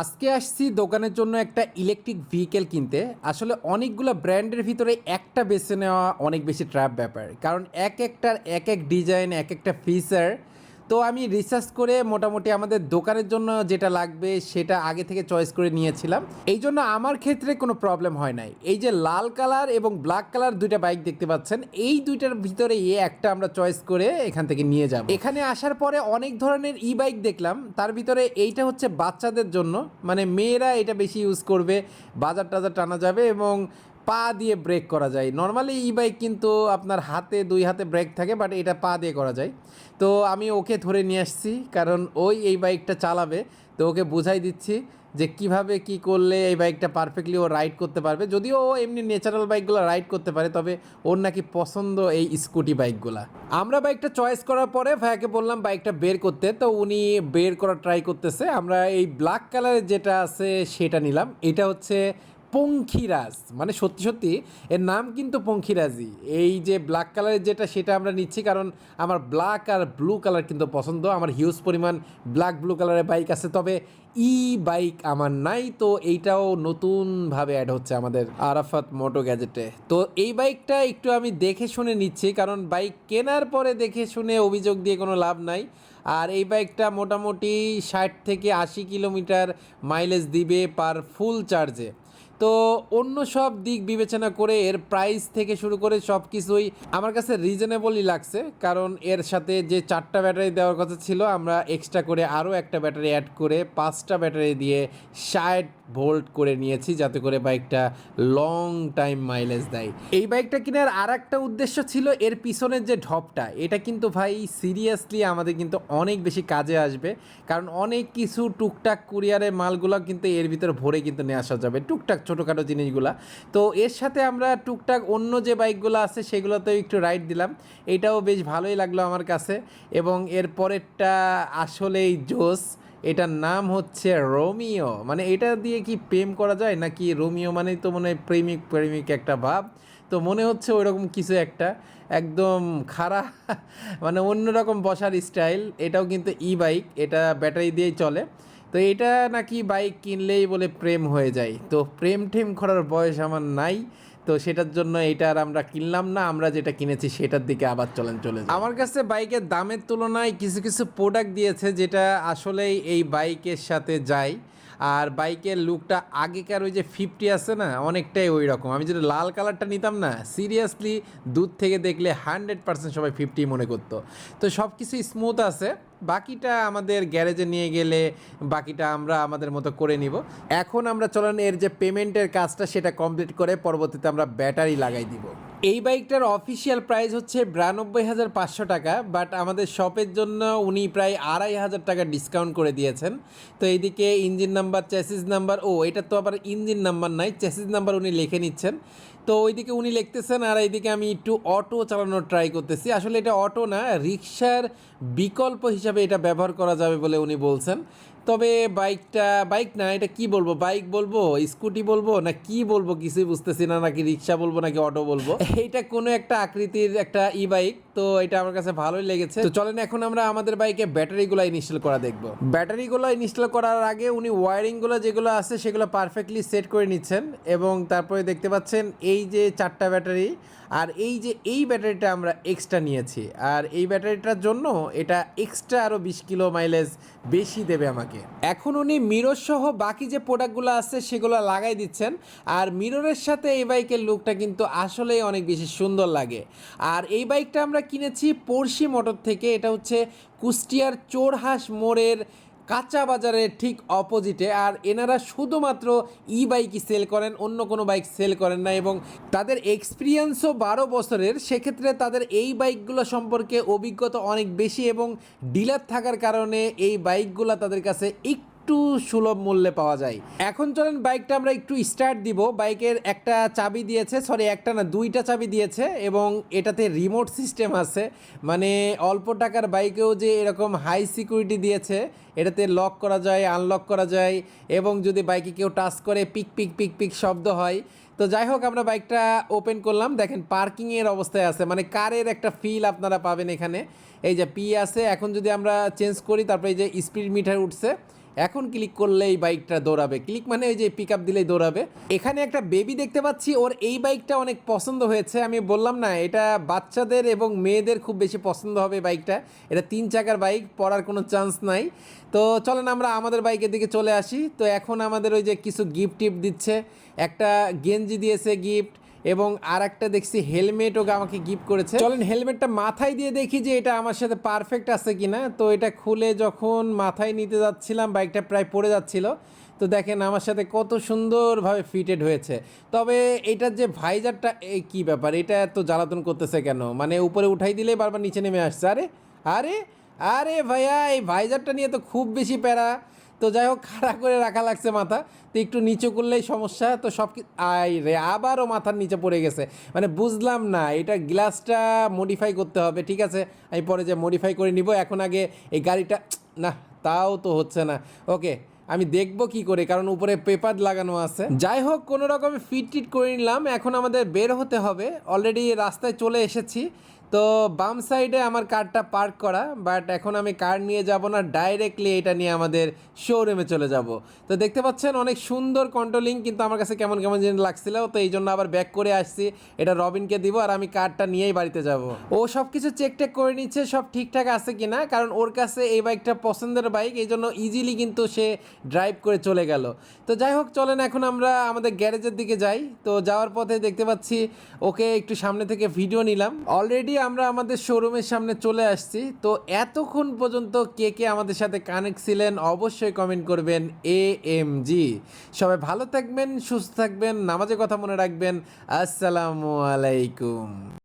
আজকে আসছি দোকানের জন্য একটা ইলেকট্রিক ভেহিকেল কিনতে। আসলে অনেকগুলো ব্র্যান্ডের ভিতরে একটা বেছে নেওয়া অনেক বেশি ট্র্যাপ ব্যাপার। কারণ এক একটার এক এক ডিজাইন এক একটা ফিচার তো আমি রিসার্চ করে মোটামুটি আমাদের দোকানের জন্য যেটা লাগবে সেটা আগে থেকে চয়েস করে নিয়েছিলাম। এই জন্য আমার ক্ষেত্রে কোনো প্রবলেম হয় নাই। এই যে লাল কালার এবং ব্ল্যাক কালার দুইটা বাইক দেখতে পাচ্ছেন, এই দুইটার ভিতরে এ একটা আমরা চয়েস করে এখান থেকে নিয়ে যাব। এখানে আসার পরে অনেক ধরনের ই বাইক দেখলাম, তার ভিতরে এইটা হচ্ছে বাচ্চাদের জন্য। মানে মেয়েরা এটা বেশি ইউজ করবে বাজার টাজার টানা যাবে এবং পা দিয়ে ব্রেক করা যায়। নর্মালি ই বাইক কিন্তু আপনার হাতে, দুই হাতে ব্রেক থাকে বাট এটা পা দিয়ে করা যায়। তো আমি ওকে ধরে নিয়ে আসছি, কারণ ওই এই বাইকটা চালাবে। তো ওকে বুঝাই দিচ্ছি যে কীভাবে কি করলে এই বাইকটা পারফেক্টলি ও রাইড করতে পারবে। যদিও ও এমনি ন্যাচারাল বাইকগুলো রাইড করতে পারে, তবে ওর নাকি পছন্দ এই স্কুটি বাইকগুলা আমরা বাইকটা চয়েস করার পরে ভাইয়াকে বললাম বাইকটা বের করতে। তো উনি বের করার ট্রাই করতেছে। আমরা এই ব্ল্যাক কালারের যেটা আছে সেটা নিলাম। এটা হচ্ছে পঙ্খিরাজ। মানে সত্যি সত্যি, এর নাম কিন্তু পঙ্খিরাজই। এই যে ব্ল্যাক কালারের যেটা, সেটা আমরা নিচ্ছি কারণ আমার ব্ল্যাক আর ব্লু কালার কিন্তু পছন্দ। আমার হিউজ পরিমাণ ব্ল্যাক ব্লু কালারের বাইক আছে, তবে ই বাইক আমার নাই, তো এইটাও নতুনভাবে অ্যাড হচ্ছে আমাদের আরাফাত মোটো গ্যাজেটে তো এই বাইকটা একটু আমি দেখে শুনে নিচ্ছি, কারণ বাইক কেনার পরে দেখে শুনে অভিযোগ দিয়ে কোনো লাভ নাই। আর এই বাইকটা মোটামুটি ষাট থেকে আশি কিলোমিটার মাইলেজ দিবে পার ফুল চার্জে তো অন্য সব দিক বিবেচনা করে এর প্রাইস থেকে শুরু করে সব কিছুই আমার কাছে রিজনেবলই লাগছে। কারণ এর সাথে যে চারটা ব্যাটারি দেওয়ার কথা ছিল, আমরা এক্সট্রা করে আরও একটা ব্যাটারি অ্যাড করে পাঁচটা ব্যাটারি দিয়ে ষাট ভোল্ট করে নিয়েছি, যাতে করে বাইকটা লং টাইম মাইলেজ দেয়। এই বাইকটা কেনার আর একটা উদ্দেশ্য ছিল এর পিছনের যে ঢপটা। এটা কিন্তু ভাই সিরিয়াসলি আমাদের কিন্তু অনেক বেশি কাজে আসবে। কারণ অনেক কিছু টুকটাক কুরিয়ারের মালগুলো কিন্তু এর ভিতরে ভরে কিন্তু নিয়ে আসা যাবে। টুকটাক ছোটোখাটো জিনিসগুলা। তো এর সাথে আমরা টুকটাক অন্য যে বাইকগুলো আছে, সেগুলোতেও একটু রাইড দিলাম। এটাও বেশ ভালোই লাগল আমার কাছে। এবং এর পরেরটা আসলেই জোস। এটার নাম হচ্ছে রোমিও। মানে এটা দিয়ে কি প্রেম করা যায়, নাকি রোমিও মানেই তো মনে হয় প্রেমিক প্রেমিক একটা ভাব? তো মনে হচ্ছে ওইরকম কিছু একটা। একদম খারাপ মানে অন্যরকম বসার স্টাইল এটাও কিন্তু ই বাইক এটা ব্যাটারি দিয়েই চলে। তো এটা নাকি বাইক কিনলেই বলে প্রেম হয়ে যায় তো প্রেম ঠেম করার বয়স আমার নাই, তো সেটার জন্য এটা আর আমরা কিনলাম না, আমরা যেটা কিনেছি সেটার দিকে আবার চলেন, চলে। আমার কাছে বাইকের দামের তুলনায় কিছু কিছু প্রোডাক্ট দিয়েছে যেটা আসলেই এই বাইকের সাথে যায় আর বাইকের লুকটা আগেকার ওই যে ফিফটি আছে না, অনেকটাই ওই রকম আমি যদি লাল কালারটা নিতাম না সিরিয়াসলি দূর থেকে দেখলে হান্ড্রেড পার্সেন্ট সবাই ফিফটি মনে করতো। তো সব কিছু স্মুথ আছে, বাকিটা আমাদের গ্যারেজে নিয়ে গেলে বাকিটা আমরা আমাদের মতো করে নিব। এখন আমরা চলেন এর যে পেমেন্টের কাজটা সেটা কমপ্লিট করে পরবর্তীতে আমরা ব্যাটারি লাগাই দিব। এই বাইকটার অফিসিয়াল প্রাইস হচ্ছে বিরানব্বই হাজার পাঁচশো টাকা বাট আমাদের শপের জন্য উনি প্রায় আড়াই হাজার টাকা ডিসকাউন্ট করে দিয়েছেন। তো এইদিকে ইঞ্জিন নাম্বার চ্যাসিস নাম্বার ও, এটা তো আবার ইঞ্জিন নাম্বার নাই চ্যাসিস নাম্বার উনি লিখে নিচ্ছেন। তো ওইদিকে উনি লিখতেছেন, আর এইদিকে আমি একটু অটো চালানোর ট্রাই করতেছি। আসলে এটা অটো না রিক্সার বিকল্প হিসাবে এটা ব্যবহার করা যাবে বলে উনি বলছেন। তবে বাইকটা, বাইক না, এটা কি বলব? বাইক বলব? স্কুটি বলব? না কি বলব? কিছুই বুঝতেছি না, নাকি রিক্সা বলব, নাকি অটো বলব? এটা কোনো একটা আকৃতির একটা ই বাইক তো এটা আমার কাছে ভালোই লেগেছে। তো চলেন এখন আমরা আমাদের বাইকে ব্যাটারিগুলো ইনস্টল করা দেখব। ব্যাটারিগুলো ইনস্টল করার আগে উনি ওয়ারিংগুলো যেগুলো আছে, সেগুলো পারফেক্টলি সেট করে নিচ্ছেন এবং তারপরে দেখতে পাচ্ছেন এই যে চারটা ব্যাটারি আর এই যে এই ব্যাটারিটা আমরা এক্সট্রা নিয়েছি। আর এই ব্যাটারিটার জন্য এটা এক্সট্রা আরও বিশ কিলো মাইলেজ বেশি দেবে আমাকে। এখন উনি মিরর সহ বাকি যে প্রোডাক্টগুলো আছে সেগুলো লাগাই দিচ্ছেন। আর মিররের সাথে এই বাইকের লুকটা কিন্তু আসলেই অনেক বেশি সুন্দর লাগে। আর এই বাইকটা আমরা কিনেছি পড়শি মোটর থেকে। এটা হচ্ছে কুষ্টিয়ার চোরহাঁস মোড়ের কাঁচা বাজারের ঠিক অপোজিটে আর এনারা শুধুমাত্র ই বাইকই সেল করেন, অন্য কোনো বাইক সেল করেন না এবং তাদের এক্সপিরিয়েন্সও বারো বছরের। সেক্ষেত্রে তাদের এই বাইকগুলো সম্পর্কে অভিজ্ঞতা অনেক বেশি এবং ডিলার থাকার কারণে এই বাইকগুলো তাদের কাছে একটু সুলভ মূল্যে পাওয়া যায়। এখন চলেন বাইকটা আমরা একটু স্টার্ট দিব। বাইকের একটা চাবি দিয়েছে সরি একটা না, দুইটা চাবি দিয়েছে এবং এটাতে রিমোট সিস্টেম আছে। মানে অল্প টাকার বাইকেও যে এরকম হাই সিকিউরিটি দিয়েছে, এটাতে লক করা যায় আনলক করা যায় এবং যদি বাইকে কেউ টাচ করে পিক পিক পিক পিক শব্দ হয়। তো যাই হোক, আমরা বাইকটা ওপেন করলাম। দেখেন পার্কিংয়ের অবস্থায় আছে। মানে কারের একটা ফিল আপনারা পাবেন এখানে। এই যে পি আছে, এখন যদি আমরা চেঞ্জ করি, তারপরে এই যে স্পিড মিটার উঠছে। এখন ক্লিক করলেই বাইকটা দৌড়াবে। ক্লিক মানে ওই যে পিক আপ দিলেই দৌড়াবে। এখানে একটা বেবি দেখতে পাচ্ছি, ওর এই বাইকটা অনেক পছন্দ হয়েছে। আমি বললাম না, এটা বাচ্চাদের এবং মেয়েদের খুব বেশি পছন্দ হবে বাইকটা এটা তিন চাকার বাইক পড়ার কোনো চান্স নাই। তো চলেন আমরা আমাদের বাইকের দিকে চলে আসি। তো এখন আমাদের ওই যে কিছু গিফট টিফট দিচ্ছে। একটা গেঞ্জি দিয়েছে গিফট এবং আর একটা দেখছি হেলমেট ওকে আমাকে গিফট করেছে। চলেন হেলমেটটা মাথায় দিয়ে দেখি যে এটা আমার সাথে পারফেক্ট আছে কিনা। তো এটা খুলে যখন মাথায় নিতে যাচ্ছিলাম বাইকটা প্রায় পড়ে যাচ্ছিল। তো দেখেন আমার সাথে কত সুন্দরভাবে ফিটেড হয়েছে। তবে এটার যে ভাইজারটা এই কী ব্যাপার? এটা এত জ্বালাতন করতেছে কেন? মানে উপরে উঠাই দিলেই বারবার নিচে নেমে আসছে। আরে আরে আরে ভাইয়া, এই ভাইজারটা নিয়ে তো খুব বেশি প্যারা। তো যাই হোক, খাড়া করে রাখা লাগছে মাথা। তো একটু নিচু করলেই সমস্যা, তো সব আই রে, আবারও মাথার নিচে পড়ে গেছে। মানে বুঝলাম না, এটা গ্লাসটা মডিফাই করতে হবে, ঠিক আছে? আমি পরে যে মডিফাই করে নিব, এখন আগে এই গাড়িটা না, তাও তো হচ্ছে না। ওকে, আমি দেখব কি করে, কারণ উপরে পেপার লাগানো আছে। যাই হোক, কোনো রকমে ফিট টিট করে নিলাম, এখন আমাদের বের হতে হবে। অলরেডি রাস্তায় চলে এসেছি। তো বাম সাইডে আমার কারটা পার্ক করা বাট এখন আমি কার নিয়ে যাব না ডাইরেক্টলি এটা নিয়ে আমাদের শোরুমে চলে যাব। তো দেখতে পাচ্ছেন অনেক সুন্দর কন্ট্রোলিং কিন্তু আমার কাছে কেমন কেমন জিনিস লাগছিল, তো এই জন্য আবার ব্যাক করে আসছি। এটা রবিনকে দিব আর আমি কারটা নিয়েই বাড়িতে যাব। ও সব কিছু চেক টেক করে নিচ্ছে, সব ঠিকঠাক আছে কি না কারণ ওর কাছে এই বাইকটা পছন্দের বাইক এই জন্য ইজিলি কিন্তু সে ড্রাইভ করে চলে গেল। তো যাই হোক, চলেন এখন আমরা আমাদের গ্যারেজের দিকে যাই। তো যাওয়ার পথে দেখতে পাচ্ছি, ওকে একটু সামনে থেকে ভিডিও নিলাম। অলরেডি আমরা আমাদের শোরুমের সামনে চলে আসছি। তো এতক্ষণ পর্যন্ত কে কে আমাদের সাথে কানেক্ট ছিলেন, অবশ্যই কমেন্ট করবেন এ এম জি সবাই ভালো থাকবেন, সুস্থ থাকবেন, নামাজের কথা মনে রাখবেন। আসসালামু আলাইকুম।